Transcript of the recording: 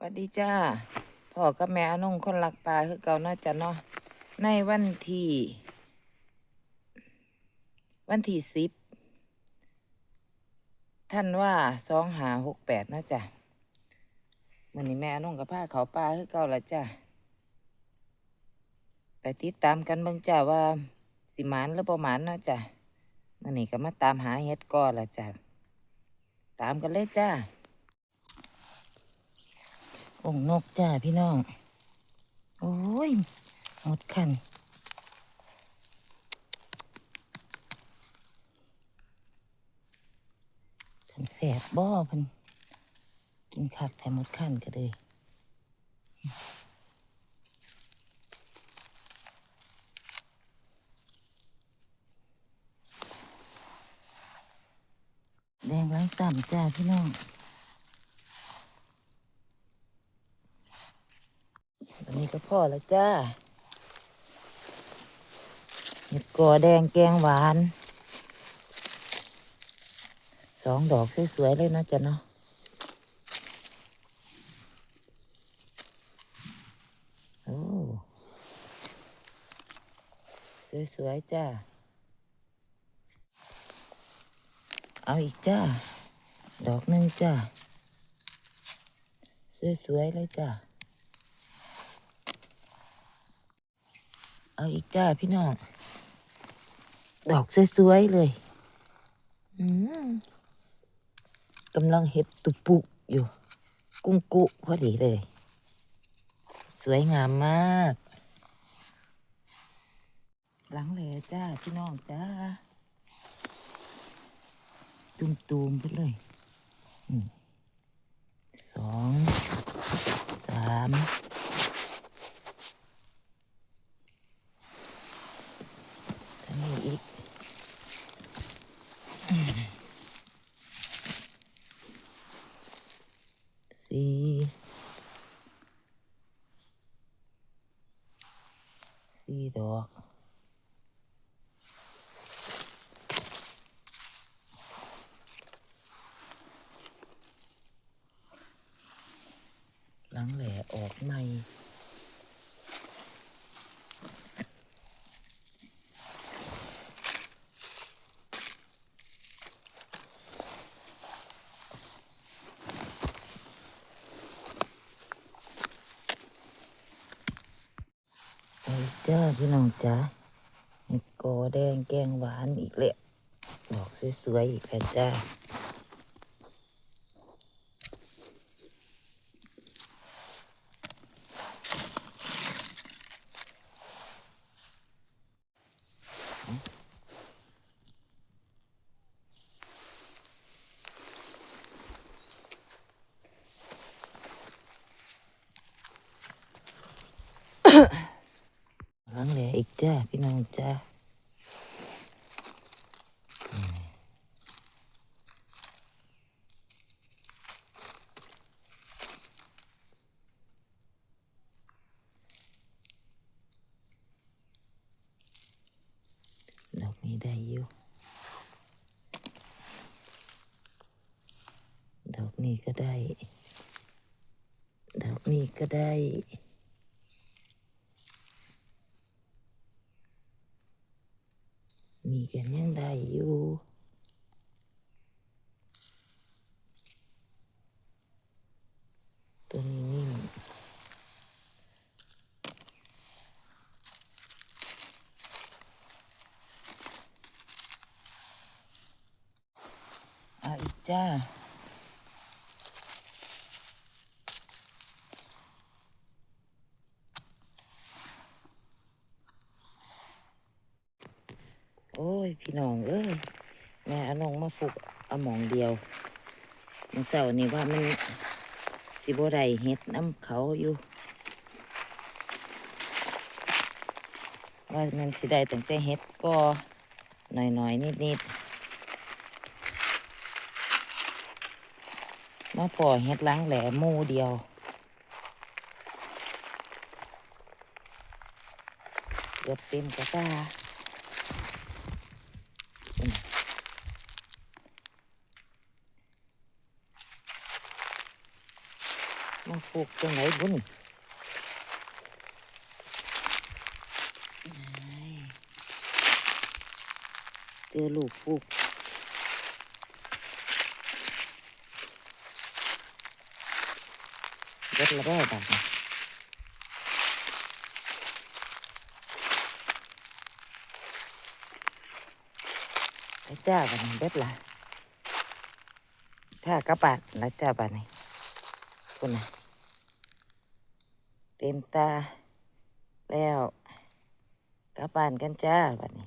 สวัสดีจ้าพ่อกับแม่อนุ่งคนรักปลาคือเก่าเนาจะเนาะในวันที่ วันที่สิบท่านว่าสองหาหกแปดนะจ้ะวันนี้แม่อนุ่งกับผ้าเขาปลาคือเก่าละจ้ะไปติดตามกันเบิ่งจ้าว่าสิหมานหรือประมานนาะจ้ะวันนี้ก็มาตามหาเฮ็ดก่อนละจ้ะตามกันเลยจ้า องนกจ้าพี่น้อง โอ้ยหมดคันเพิ่นแสบบ่เพิ่นกินคักแถมหมดคันก็เลยแดงล้างซ้ำจ้าพี่น้อง อั นี้ก็พอแล้วจ้าเห็ดกอแดงแกงหวาน สองดอกสวย ๆ เลยนะจ๊ะเนาะโอ้สวย ๆ จ้า เอาอีกจ้า ดอกหนึ่งจ้า สวย ๆ เลยจ้า เอาอีกจ้าพี่น้อง ดอกสวยๆเลยกำลังเห็ดตุปุอยู่ กุ้งกุพอดีเลย สวยงามมาก หลังแหล่จ้าพี่น้องจ้าตุมๆไปเลยสองสาม ทางนี้อีกอืมสี่ สี่ดอกหลังแหล่ออกใหม่ จ้าพี่น้องจ้าเห็ดกอแดงแกงหวานอีกแล้วดอกสวยๆอีกแล้วจ้า อีกจ้าพี่น้องจ้าดอกนี้ได้อยู่ดอกนี้ก็ได้ ดอกนี้ก็ได้ นี่กันยังได้อยู่ตัวนี้นิ่มเอาอีกจ้า โอ้ ย พี่น้องเอ้ยแม่อานงมาฝึกเอาหมองเดียวมันเสาร์นี่ว่ามันสิบไรเฮ็ดน้ำเขาอยู่ ว่ามันสิได้ตั้งแต่เฮ็ดก็หน่อยๆนิดๆมาพอเฮ็ดล้างแหลมูเดียวเกือบเต็มกระตา มาพฟูกจังไหนบุญเจอลูกฟูกเบ็ดละแร่แบบนี้ไปจ้าบัดนี้เบ็ดละถ้ากระบาดละจ้าบัดนี้คุณน่ะ เต็มตาแล้วกลับบ้านกันจ้าบัดนี้